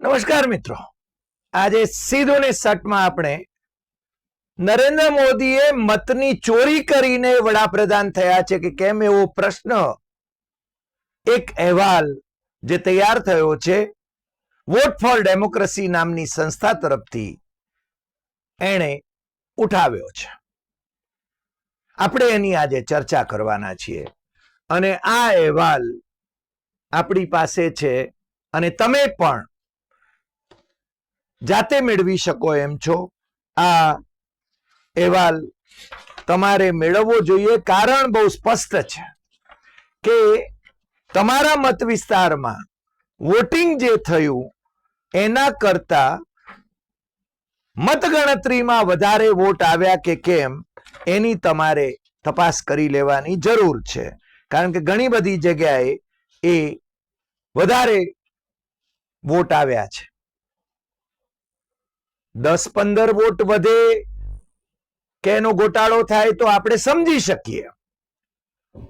નમસ્કાર મિત્રો. આજે સીધો ને સટમાં આપણે નરેન્દ્ર મોદીએ મતની ચોરી કરીને વડાપ્રધાન થયા છે કે કેમ એવો પ્રશ્ન? એક અહેવાલ જે તૈયાર થયો છે, વોટ ફોર ડેમોક્રેસી નામની સંસ્થા તરફથી એણે ઉઠાવ્યો છે. આપણે એની આજે ચર્ચા કરવાના છીએ અને આ અહેવાલ આપણી પાસે છે અને તમે પણ જાતે મેળવી શકો એમ છો? આ અહેવાલ તમારે મેળવવો જોઈએ. કારણ બહુ સ્પષ્ટ છે કે તમારા મત વિસ્તારમાં વોટિંગ જે થયું, એના કરતા મતગણતરીમાં વધારે વોટ આવ્યા કે કેમ, એની તમારે તપાસ કરી લેવાની જરૂર છે. કારણ કે ઘણી બધી જગ્યાએ એ વધારે વોટ આવ્યા છે. દસ પંદર વોટ વધે કે એનો ગોટાળો થાય તો આપણે સમજી શકીએ.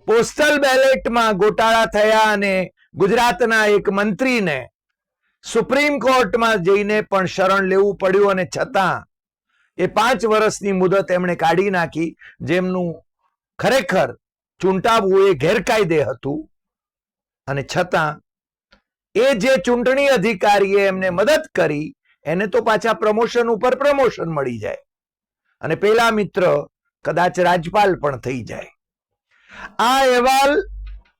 પોસ્ટલ બેલેટમાં ગોટાળા થયા અને ગુજરાતના એક મંત્રીને સુપ્રીમ કોર્ટમાં જઈને પણ શરણ લેવું પડ્યું અને છતાં એ પાંચ વર્ષની મુદત એમણે કાઢી નાખી, જેમનું ખરેખર ચૂંટાવવું એ ગેરકાયદે હતું. અને છતાં એ જે ચૂંટણી અધિકારીએ એમને મદદ કરી એને તો પાછા પ્રમોશન ઉપર પ્રમોશન મળી જાય. અને પેલા મિત્ર કદાચ રાજપાલ પણ થઈ જાય. આ અહેવાલ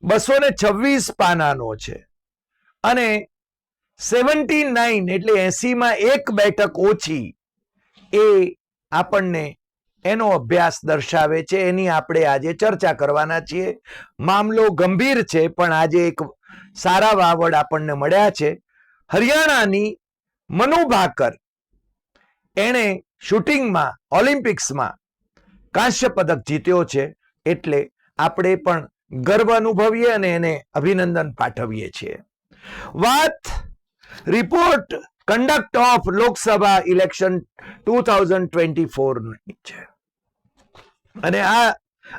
બસો ને છવ્વીસ પાનાનો છે. અને સેવન્ટી નાઇન એટલે એસીમાં એક બેઠક ઓછી એ આપણને એનો અભ્યાસ દર્શાવે છે. એની આપણે આજે ચર્ચા કરવાના છીએ. મામલો ગંભીર છે, પણ આજે એક સારા વાવડ આપણને મળ્યા છે. હરિયાણાની મનુ ભાકર. એણે શૂટિંગમાં, ઓલિમ્પિક્સમાં કાંસ્ય પદક જીત્યો છે એટલે આપણે પણ ગર્વ અનુભવીએ અને એને અભિનંદન પાઠવીએ છીએ. વાત, report conduct of Lok Sabha election two thousand twenty ફોરની છે. અને આ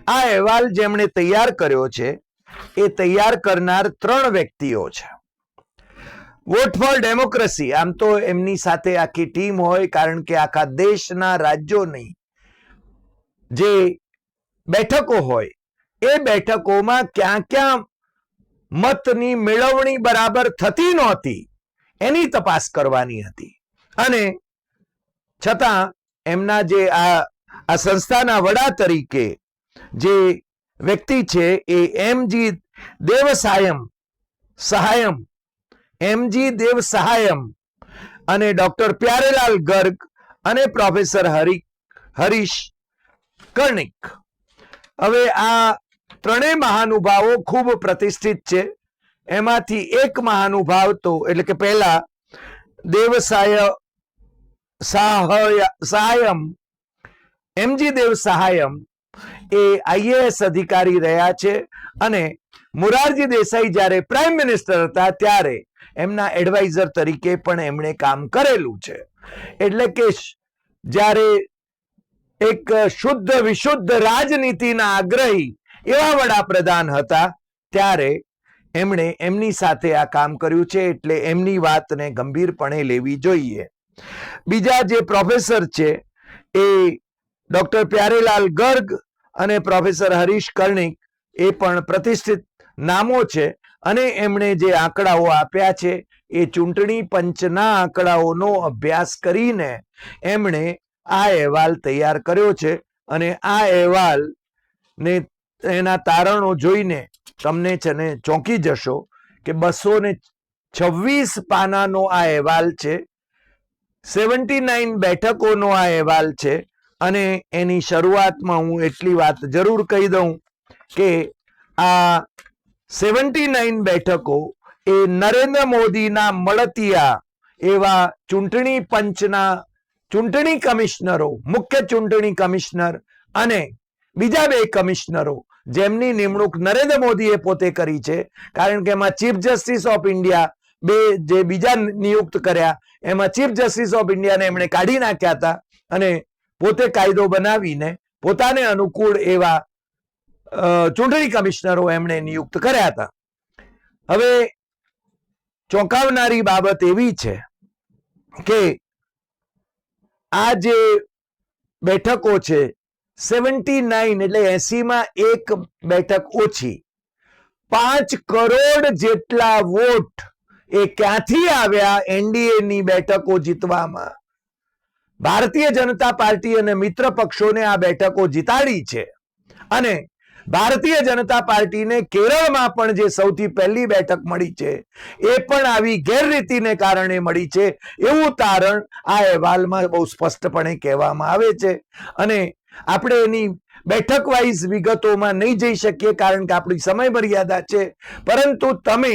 આ અહેવાલ જેમણે તૈયાર કર્યો છે, એ તૈયાર કરનાર ત્રણ વ્યક્તિઓ છે. વોટ ફોર ડેમોક્રેસી આમ તો એમની સાથે આખી ટીમ હોય, કારણ કે આખા દેશના રાજ્યોની જે બેઠકો હોય, એ બેઠકોમાં ક્યાં ક્યાં મતની મેળવણી બરાબર થતી નહોતી, એની તપાસ કરવાની હતી. અને છતાં એમના જે આ આ સંસ્થાના વડા તરીકે જે વ્યક્તિ છે, એ એમજી દેવસાયમ સહાયમ એમજી દેવ સહાયમ અને ડોક્ટર પ્યારેલાલ ગર્ગ અને પ્રોફેસર હરિ હરીશ કર્ણિક હવે આ ત્રણેય મહાનુભાવો ખૂબ પ્રતિષ્ઠિત છે. એમાંથી એક મહાનુભાવ તો એટલે કે પહેલા દેવસાય સહાય સહાયમ એમજી દેવ સહાયમ એ આઈએએસ અધિકારી રહ્યા છે અને મોરારજી દેસાઈ જ્યારે પ્રાઇમ મિનિસ્ટર હતા ત્યારે એમના એડવાઇઝર તરીકે પણ એમણે કામ કરેલું છે. એટલે કે જ્યારે એક શુદ્ધ વિશુદ્ધ રાજનીતિના આગ્રહી એવા વડાપ્રધાન હતા, ત્યારે એમણે એમની સાથે આ કામ કર્યું છે એટલે એમની વાતને ગંભીરપણે લેવી જોઈએ. બીજા જે પ્રોફેસર છે એ ડોક્ટર પ્યારેલાલ ગર્ગ અને પ્રોફેસર હરીશ કર્ણિક એ પણ પ્રતિષ્ઠિત નામો છે. અને એમણે જે આંકડાઓ આપ્યા છે, એ ચૂંટણી પંચના આંકડાઓનો અભ્યાસ કરીને એમણે આ અહેવાલ તૈયાર કર્યો છે અને આ અહેવાલ ને એના તારણો જોઈને તમને છે ને ચોંકી જશો કે બસો ને છવ્વીસ પાનાનો આ અહેવાલ છે, સેવન્ટી નાઇન બેઠકોનો આ અહેવાલ છે અને એની શરૂઆતમાં હું એટલી વાત જરૂર કહી દઉં કે આ સેવન્ટી નાઇન બેઠકો એ નરેન્દ્ર મોદીના મળતિયા એવા ચૂંટણી પંચના ચૂંટણી કમિશનરો, મુખ્ય ચૂંટણી કમિશનર અને બીજા બે કમિશનરો જેમની નિમણૂક નરેન્દ્ર મોદીએ પોતે કરી છે. કારણ કે એમાં ચીફ જસ્ટિસ ઓફ ઇન્ડિયા બે જે બીજા નિયુક્ત કર્યા, એમાં ચીફ જસ્ટિસ ઓફ ઇન્ડિયાને એમણે કાઢી નાખ્યા હતા અને પોતે કાયદો બનાવીને પોતાને અનુકૂળ એવા ચૂંટણી કમિશનરો એમણે નિયુક્ત કર્યા હતા. હવે ચોંકાવનારી બાબત એવી છે કે આ જે બેઠકો છે, સેવન્ટી નાઇન એટલે એસીમાં એક બેઠક ઓછી. પાંચ કરોડ જેટલા વોટ એ ક્યાંથી આવ્યા એનડીએ ની બેઠકો જીતવામાં? ભારતીય જનતા પાર્ટી અને મિત્ર પક્ષોને આ બેઠકો જીતાડી છે. અને ભારતીય જનતા પાર્ટીને કેરળમાં પણ જે સૌથી પહેલી બેઠક મળી છે, એ પણ આવી ગેરરીતિને કારણે મળી છે એવું તારણ આ અહેવાલમાં બહુ સ્પષ્ટપણે કહેવામાં આવે છે. અને આપણે એની બેઠક વાઇઝ વિગતોમાં નહીં જઈ શકીએ કારણ કે આપણી સમય મર્યાદા છે. પરંતુ તમે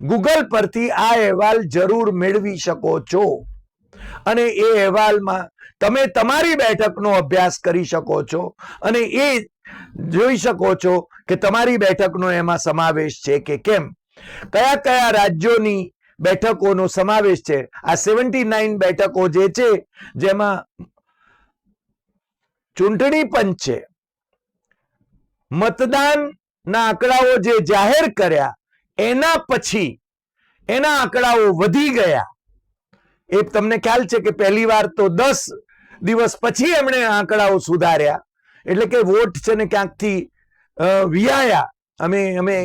ગૂગલ પરથી આ અહેવાલ જરૂર મેળવી શકો છો. અને એ અહેવાલમાં તમે તમારી બેઠકનો અભ્યાસ કરી શકો છો. અને એ જોઈ શકો છો કે તમારી બેઠકનો એમાં સમાવેશ છે કે કેમ? કયા કયા રાજ્યોની બેઠકોનો સમાવેશ છે? આ સેવન્ટી નાઇન બેઠકો જે છે, જેમાં ચૂંટણી પંચ છે. મતદાનના આંકડાઓ જે જાહેર કર્યા, એના પછી એના આંકડાઓ વધી ગયા. એ તમને ખ્યાલ છે કે પહેલી વાર તો દસ દિવસ પછી એમણે આંકડાઓ સુધાર્યા. એટલે કે વોટ છે ને ક્યાંકથી વિયાયા અમે અમે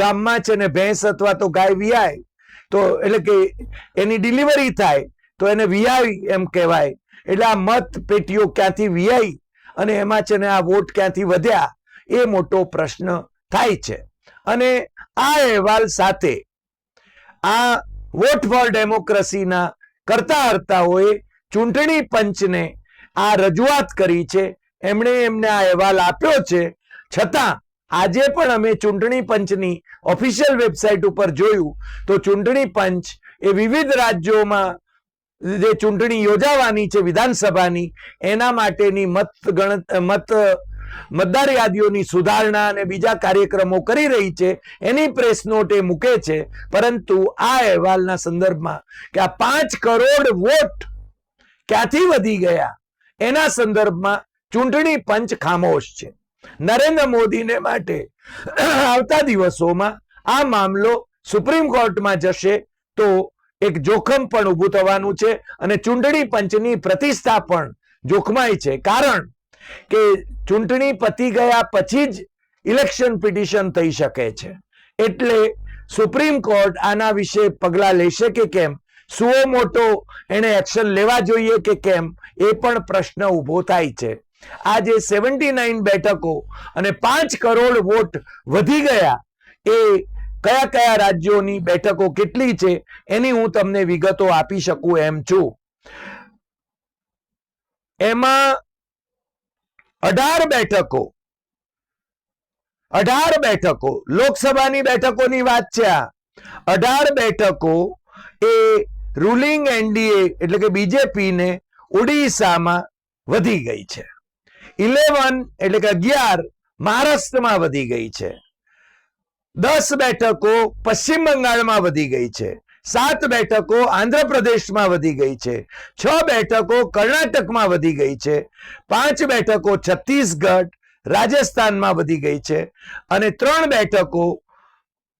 ગામમાં છે ને ભેંસ અથવા તો ગાય વિયાય તો એટલે કે એની ડિલિવરી થાય, તો એને વિયાવી એમ કહેવાય. એટલે આ મત પેટીઓ ક્યાંથી વિયાઈ અને એમાં છે ને આ વોટ ક્યાંથી વધ્યા, એ મોટો પ્રશ્ન થાય છે. અને આ અહેવાલ સાથે આ વોટ ફોર ડેમોક્રેસીના કરતા હર્તાઓએ ચૂંટણી પંચને આ રજૂઆત કરી છે એમણે એમને આ અહેવાલ આપ્યો છે. છતાં, આજે પણ અમે ચૂંટણી પંચની ઓફિશિયલ વેબસાઇટ ઉપર જોયું તો ચૂંટણી પંચ એ વિવિધ રાજ્યોમાં જે ચૂંટણી યોજાવાની છે વિધાનસભાની, એના માટેની મત ગણ, મત, મતદાર યાદીઓની સુધારણા અને બીજા કાર્યક્રમો કરી રહી છે. એની પ્રેસ નોટ એ મૂકે છે. પરંતુ આ અહેવાલના સંદર્ભમાં કે આ પાંચ કરોડ વોટ ક્યાંથી વધી ગયા? એના સંદર્ભમાં ચૂંટણી પંચ ખામોશ છે. નરેન્દ્ર મોદીને માટે આવતા દિવસોમાં આ મામલો સુપ્રીમ કોર્ટમાં જશે તો એક જોખમ પણ ઊભું થવાનું છે અને ચૂંટણી પંચની પ્રતિષ્ઠા પણ જોખમાય છે. કારણ કે ચૂંટણી પતી ગયા પછી જ ઇલેક્શન પિટિશન થઈ શકે છે. એટલે સુપ્રીમ કોર્ટ આના વિશે પગલાં લેશે કે કેમ? સુઓ મોટો એને એક્શન લેવા જોઈએ કે કેમ? એ પણ પ્રશ્ન ઊભો થાય છે. આ જે સેવન્ટી નાઇન બેઠકો અને પાંચ કરોડ વોટ વધી ગયા. એ કયા કયા રાજ્યોની બેઠકો કેટલી છે એની હું તમને વિગતો આપી શકું એમ છું. એમાં અઢાર બેઠકો અઢાર બેઠકો, લોકસભાની બેઠકોની વાત છે આ. અઢાર બેઠકો એ રૂલિંગ એનડીએ એટલે કે બીજેપી ને ઓડિશામાં વધી ગઈ છે. ઇલેવન એટલે કે અગિયાર મહારાષ્ટ્રમાં વધી ગઈ છે. દસ બેઠકો પશ્ચિમ બંગાળમાં વધી ગઈ છે. સાત બેઠકો આંધ્રપ્રદેશમાં વધી ગઈ છે. છ બેઠકો કર્ણાટકમાં વધી ગઈ છે. પાંચ બેઠકો છત્તીસગઢ, રાજસ્થાનમાં વધી ગઈ છે. અને ત્રણ બેઠકો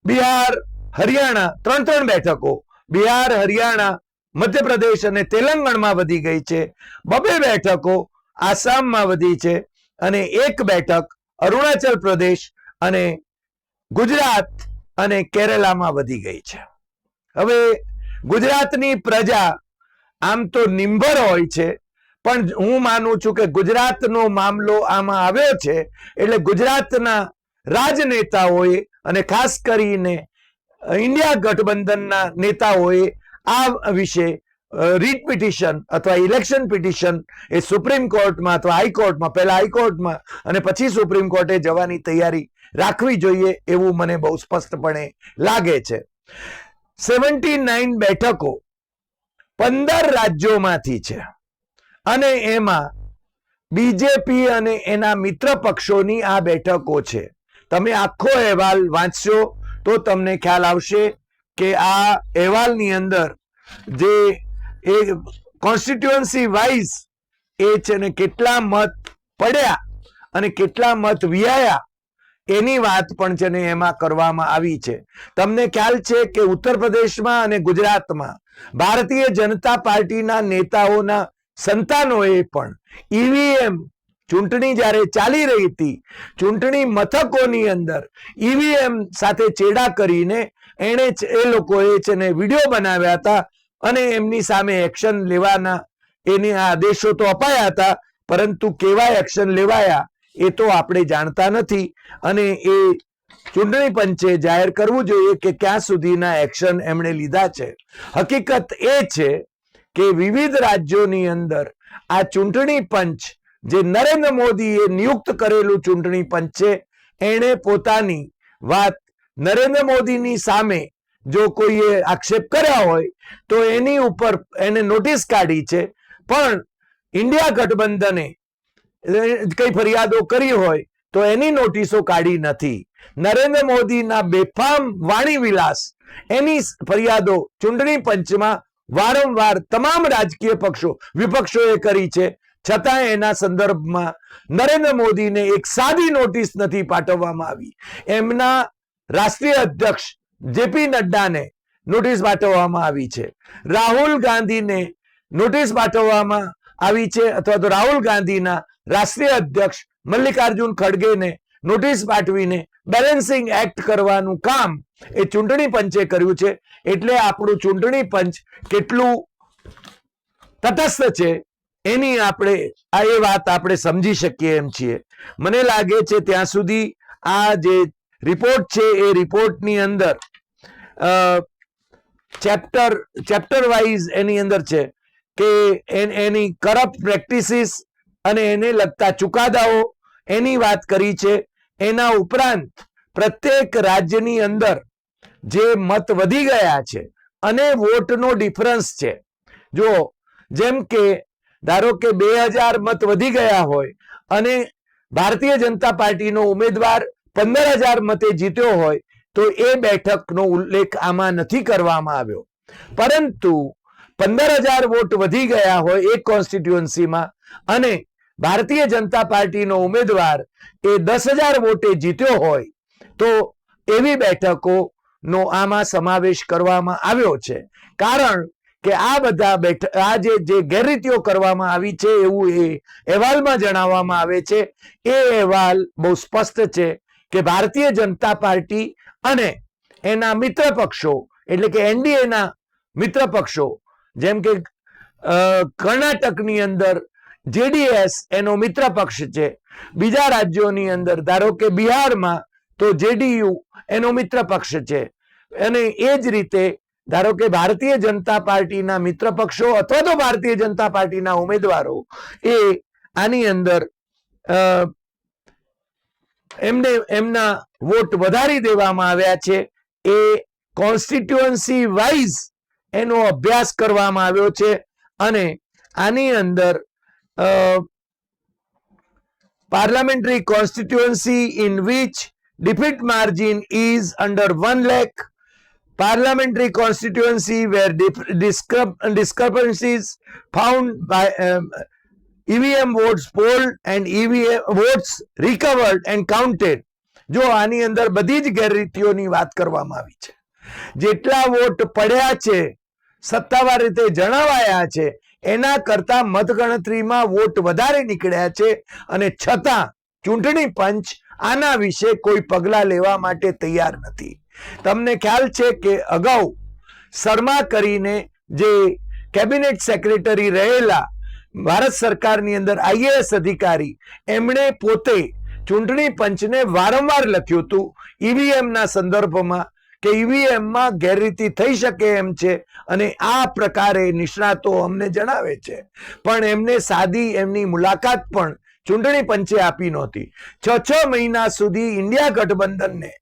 બિહાર, હરિયાણા, ત્રણ ત્રણ બેઠકો બિહાર, હરિયાણા, મધ્યપ્રદેશ અને તેલંગણમાં વધી ગઈ છે. બબે બેઠકો આસામમાં વધી છે અને એક બેઠક અરુણાચલ પ્રદેશ અને ગુજરાત અને કેરલામાં વધી ગઈ છે. હવે ગુજરાતની પ્રજા આમ તો નિંભર હોય છે, પણ હું માનું છું કે ગુજરાતનો મામલો આમાં આવ્યો છે એટલે ગુજરાતના રાજનેતાઓએ અને ખાસ કરીને ઇન્ડિયા ગઠબંધનના નેતાઓએ આ વિશે રીટ પિટિશન અથવા ઇલેક્શન પિટિશન એ સુપ્રીમ કોર્ટમાં અથવા હાઈકોર્ટમાં પહેલા હાઈકોર્ટમાં અને પછી સુપ્રીમ કોર્ટે જવાની તૈયારી રાખવી જોઈએ એવું મને બહુ સ્પષ્ટપણે લાગે છે. સેવન્ટી નાઇન બેઠકો પંદર રાજ્યોમાંથી છે અને એમાં બીજેપી અને એના મિત્ર પક્ષોની આ બેઠકો છે. તમે આખો અહેવાલ વાંચશો તો તમને ખ્યાલ આવશે કે આ અહેવાલની અંદર જે એ કોન્સ્ટિટ્યુઅન્સી વાઇઝ એ છે ને કેટલા મત પડ્યા અને કેટલા મત વિયાયા, એની વાત પણ છે ને એમાં કરવામાં આવી છે. તમને ખ્યાલ છે કે ઉત્તર પ્રદેશમાં અને ગુજરાતમાં ભારતીય જનતા પાર્ટીના નેતાઓના સંતાનોએ પણ ઈવીએમ ચૂંટણી જ્યારે ચાલી રહી હતી, ચૂંટણી મથકોની અંદર ઈવીએમ સાથે ચેડા કરીને એણે એ લોકોએ છે ને વીડિયો બનાવ્યા હતા અને એમની સામે એક્શન લેવાના. એને આદેશો તો અપાયા હતા, પરંતુ કેવા એક્શન લેવાયા એ તો આપણે જાણતા નથી. અને એ ચૂંટણી પંચે જાહેર કરવું જોઈએ કે ક્યાં સુધીના એક્શન એમણે લીધા છે. હકીકત એ છે કે વિવિધ રાજ્યોની અંદર આ ચૂંટણી પંચ, જે નરેન્દ્ર મોદીએ નિયુક્ત કરેલું ચૂંટણી પંચ છે, એણે પોતાની વાત નરેન્દ્ર મોદીની સામે જો કોઈએ આક્ષેપ કર્યા હોય, તો એની ઉપર એને નોટિસ કાઢી છે. પણ ઇન્ડિયા ગઠબંધને કઈ ફરિયાદો કરી હોય, તો એની નોટિસો કાઢી નથી. નરેન્દ્ર મોદીના બેફામ વાણી વિલાસ એની ફરિયાદો ચૂંટણી પંચમાં વારંવાર તમામ રાજકીય પક્ષો, વિપક્ષોએ કરી છે. છતાં એના સંદર્ભમાં નરેન્દ્ર મોદીને એક સાદી નોટિસ નથી પાઠવવામાં આવી. એમના રાષ્ટ્રીય અધ્યક્ષ જેપી નડ્ડાને નોટિસ પાઠવવામાં આવી છે. રાહુલ ગાંધીને નોટિસ પાઠવવામાં આવી છે અથવા તો રાહુલ ગાંધીના રાષ્ટ્રીય અધ્યક્ષ મલ્લિકાર્જુન ખડગેને નોટિસ પાઠવીને બેલેન્સિંગ એક્ટ કરવાનું કામ એ ચૂંટણી પંચે કર્યું છે. એટલે આપણું ચૂંટણી પંચ કેટલું તટસ્થ છે એની આપણે આ એ વાત આપણે સમજી શકીએ એમ છીએ. મને લાગે છે ત્યાં સુધી આ જે રિપોર્ટ છે એ રિપોર્ટની અંદર ચેપ્ટર ચેપ્ટર વાઇઝ એની અંદર છે કે એન- કરપ્ટ પ્રેક્ટિસિસ અને એને લગતા ચુકાદાઓ એની વાત કરી છે. એના ઉપરાંત પ્રત્યેક રાજ્યની અંદર જે મત વધી ગયા છે અને વોટનો ડિફરન્સ છે. જો જેમ કે ધારો કે બે હજાર મત વધી ગયા હોય અને ભારતીય જનતા પાર્ટીનો ઉમેદવાર પંદર હજાર મતે જીત્યો હોય તો એ બેઠકનો ઉલ્લેખ આમાં નથી કરવામાં આવ્યો. પરંતુ પંદર હજાર વોટ વધી ગયા હોય એક કોન્સ્ટિટ્યુઅન્સીમાં અને ભારતીય જનતા પાર્ટીનો ઉમેદવાર એ દસ હજાર વોટે જીત્યો હોય તો એવી બેઠકોનો આમાં સમાવેશ કરવામાં આવ્યો છે. કારણ કે આ બધા બેઠ, આ જે ગેરરીતિઓ કરવામાં આવી છે એવું એ અહેવાલમાં જણાવવામાં આવે છે. એ અહેવાલ બહુ સ્પષ્ટ છે કે ભારતીય જનતા પાર્ટી અને એના મિત્ર પક્ષો, એટલે કે એનડીએના મિત્ર પક્ષો, જેમ કે કર્ણાટકની અંદર જેડીએસ એનો મિત્ર પક્ષ છે. બીજા રાજ્યોની અંદર ધારો કે બિહારમાં તો જેડીયુ એનો મિત્ર પક્ષ છે. અને એ જ રીતે ધારો કે ભારતીય જનતા પાર્ટીના મિત્ર પક્ષો અથવા તો ભારતીય જનતા પાર્ટીના ઉમેદવારો એ આની અંદર એમને એમના વોટ વધારી દેવામાં આવ્યા છે એ કોન્સ્ટિટ્યુઅન્સી વાઇઝ એનો અભ્યાસ કરવામાં આવ્યો છે અને આની અંદર parliamentary constituency in which under 1 lakh parliamentary constituency where dif- discrep- discrepancies found by um, EVM votes polled and EVM votes recovered and counted જો આની અંદર બધી જ ગેરરીતિઓની વાત કરવામાં આવી છે. જેટલા વોટ પડ્યા છે, સત્તાવાર રીતે જણાવાયા છે, એના કરતા મતગણતરીમાં વોટ વધારે નીકળ્યા છે અને છતાં ચૂંટણી પંચ આના વિશે કોઈ પગલા લેવા માટે તૈયાર નથી. તમને ખ્યાલ છે કે અગાઉ શર્મા કરીને જે કેબિનેટ સેક્રેટરી રહેલા ભારત સરકારની અંદર આઈએએસ અધિકારી એમણે પોતે ચૂંટણી પંચને વારંવાર લખ્યું હતું ઈવીએમના સંદર્ભમાં કે ઈવીએમમાં ગેરરીતિ થઈ શકે એમ છે અને આ પ્રકારે નિષ્ણાતો અમને જણાવે છે. પણ એમને સાદી એમની મુલાકાત પણ ચૂંટણી પંચે આપી નહોતી. છ છ મહિના સુધી ઇન્ડિયા ગઠબંધનને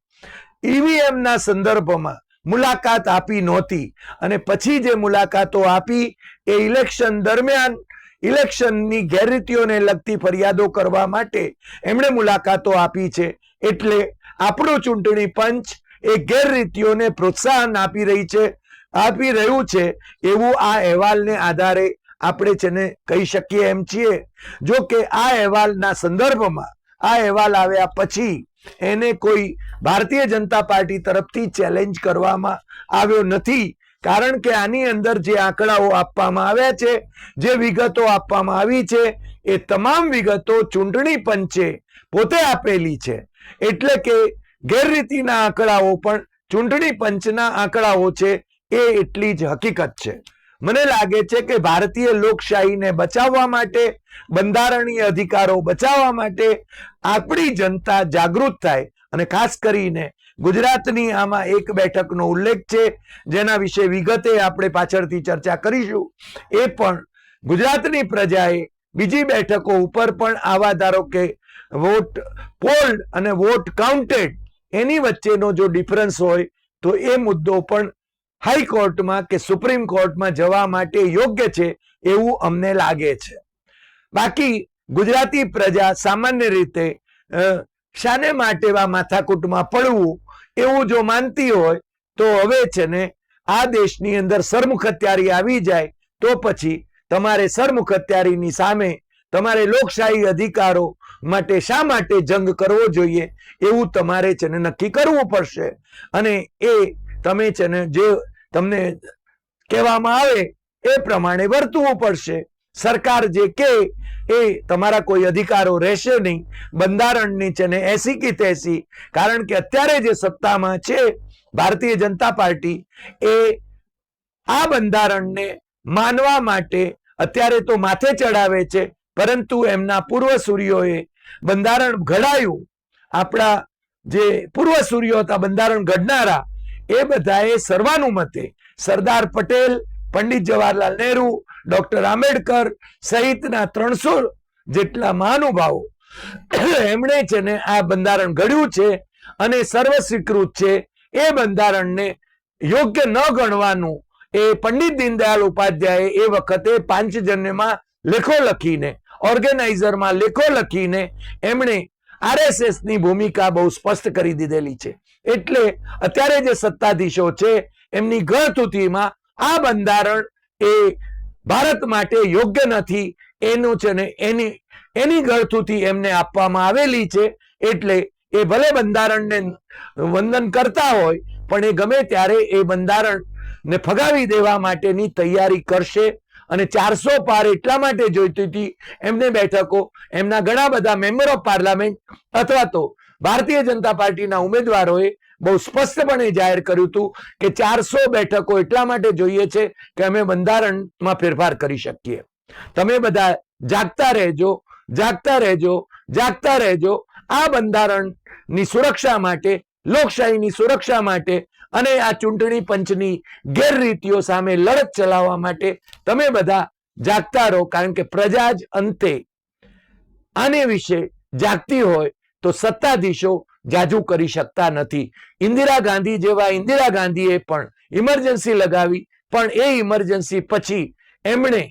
ઈવીએમ ના સંદર્ભમાં મુલાકાત આપી નહોતી અને પછી જે મુલાકાતો આપી એ ઇલેક્શન દરમિયાન ઇલેક્શનની ગેરરીતિઓને લગતી ફરિયાદો કરવા માટે એમણે મુલાકાતો આપી છે. એટલે આપણું ચૂંટણી પંચ એ ગેરરીતિઓને પ્રોત્સાહન આપી રહી છે, આપી રહ્યું છે એવું આ અહેવાલને આધારે આપણે છે કહી શકીએ એમ છીએ. જો કે આ અહેવાલના સંદર્ભમાં આ અહેવાલ આવ્યા પછી એને કોઈ ભારતીય જનતા પાર્ટી તરફથી ચેલેન્જ કરવામાં આવ્યો નથી. કારણ કે આની અંદર જે આંકડાઓ આપવામાં આવ્યા છે, જે વિગતો આપવામાં આવી છે, એ તમામ વિગતો ચૂંટણી પંચે પોતે આપેલી છે. એટલે કે ગેરરીતિના આંકડાઓ પણ ચૂંટણી પંચના આંકડાઓ છે, એ એટલી જ હકીકત છે. મને લાગે છે કે ભારતીય લોકશાહીને બચાવવા માટે, બંધારણીય અધિકારો બચાવવા માટે આપણી જનતા જાગૃત થાય અને ખાસ કરીને ગુજરાતની આમાં એક બેઠકનો ઉલ્લેખ છે, જેના વિશે વિગતે આપણે પાછળથી ચર્ચા કરીશું. એ પણ ગુજરાતની પ્રજાએ બીજી બેઠકો ઉપર પણ આવા ધારો કે વોટ પોલ્ડ અને વોટ કાઉન્ટેડ એની વચ્ચેનો જો ડિફરન્સ હોય, તો એ મુદ્દો પણ હાઈકોર્ટમાં કે સુપ્રીમ કોર્ટમાં જવા માટે યોગ્ય છે એવું અમને લાગે છે. બાકી ગુજરાતી પ્રજા સામાન્ય રીતે શાને માટે માથાકૂટમાં પડવું એવું જો માનતી હોય, તો હવે છે ને આ દેશની અંદર સરમુખત્યારી આવી જાય, તો પછી તમારે સરમુખત્યારીની સામે તમારે લોકશાહી અધિકારો માટે શા માટે જંગ કરવો જોઈએ, એવું તમારે છે ને નક્કી કરવું પડશે. અને એ તમે છે ને જે તમને કહેવામાં આવે, એ પ્રમાણે વર્તવું પડશે. સરકાર જે કે, એ તમારા કોઈ અધિકારો રહેશે નહીં. બંધારણની છે ને એસી કી તેસી કારણ કે અત્યારે જે સત્તામાં છે, ભારતીય જનતા પાર્ટી, એ આ બંધારણને માનવા માટે અત્યારે તો માથે ચડાવે છે, પરંતુ એમના પૂર્વસૂરીઓએ બંધારણ ઘડાયું. આપણા જે પૂર્વસૂરીઓ હતા, બંધારણ ઘડનારા, એ બધાએ સર્વાનુમતે સરદાર પટેલ પંડિત જવાહરલાલ નહેરુ, ડોક્ટર આંબેડકર સહિતના ત્રણસો જેટલા મહાનુભાવો. એમણે છે ને આ બંધારણ ઘડ્યું છે અને સર્વ સ્વીકૃત છે. એ બંધારણને યોગ્ય ન ગણવાનું એ પંડિત દીનદયાલ ઉપાધ્યાય એ વખતે પાંચજન્યમાં લેખો લખીને, ઓર્ગેનાઇઝરમાં લેખો લખીને એમણે આરએસએસની ભૂમિકા બહુ સ્પષ્ટ કરી દીધેલી છે. એટલે અત્યારે જે સત્તાધીશો છે, એમની ગળથુથીમાં આ બંધારણ એ ભારત માટે યોગ્ય નથી. એનું છે ને એની એની ગળથુથી એમને આપવામાં આવેલી છે. એટલે એ ભલે બંધારણને વંદન કરતા હોય, પણ એ ગમે ત્યારે એ બંધારણને ફગાવી દેવા માટેની તૈયારી કરશે. અને ચારસો પાર એટલા માટે જોઈતી હતી, એમને બેઠકો, એમના ઘણા બધા મેમ્બર ઓફ પાર્લામેન્ટ, અથવા તો ભારતીય જનતા પાર્ટીના ઉમેદવારોએ બહુ સ્પષ્ટપણે જાહેર કર્યું હતું કે ચારસો બેઠકો એટલા માટે જોઈએ છે કે અમે બંધારણમાં ફેરફાર કરી શકીએ. તમે બધા જાગતા રહેજો જાગતા રહેજો જાગતા રહેજો. આ બંધારણની સુરક્ષા માટે, લોકશાહીની સુરક્ષા માટે અને આ ચૂંટણી પંચની ગેરરીતિઓ સામે લડત ચલાવવા માટે તમે બધા જાગતા રહો. કારણ કે પ્રજા જ અંતે આને વિશે જાગતી હોય તો સત્તાધીશો જાજુ કરી શકતા નથી. ઇન્દિરા ગાંધી જેવા ઇન્દિરા ગાંધીએ પણ ઇમરજન્સી લગાવી, પણ એ ઇમરજન્સી પછી એમણે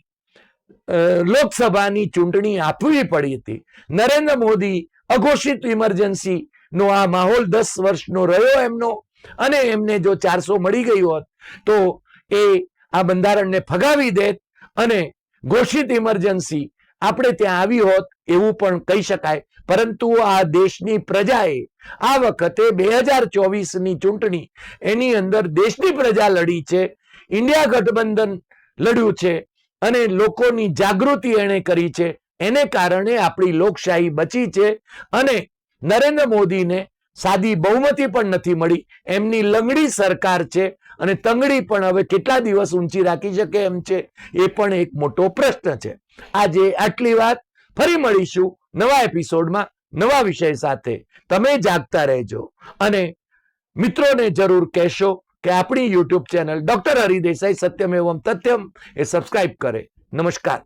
લોકસભાની ચૂંટણી આપવી પડી હતી. નરેન્દ્ર મોદી અઘોષિત ઇમરજન્સી નો આ માહોલ દસ વર્ષનો રહ્યો એમનો, અને એમને જો ચારસો મળી ગયું હોત, તો એ આ બંધારણને ફગાવી દેત અને ઘોષિત ઇમરજન્સી આપણે ત્યાં આવી હોત એવું પણ કહી શકાય. પરંતુ આ દેશની પ્રજાએ આ વખતે બે હજાર ચોવીસની ચૂંટણી એની અંદર દેશની પ્રજા લડી છે, ઇન્ડિયા ગઠબંધન લડ્યું છે અને લોકોની જાગૃતિ એણે કરી છે. એને કારણે આપણી લોકશાહી બચી છે અને નરેન્દ્ર મોદીને સાદી બહુમતી પણ નથી મળી. એમની લંગડી સરકાર છે અને તંગડી પણ હવે કેટલા દિવસ ઊંચી રાખી શકે એમ છે એ પણ એક મોટો પ્રશ્ન છે. આજે આટલી વાત. ફરી મળીશું. નવા એપિસોડમાં નવા વિષય સાથે તમે જાગતા રહેજો. અને મિત્રોને જરૂર કહેશો કે આપણી YouTube channel doctor Hari Desai Satyamevam Tathyam એ સબસ્ક્રાઇબ કરે. નમસ્કાર.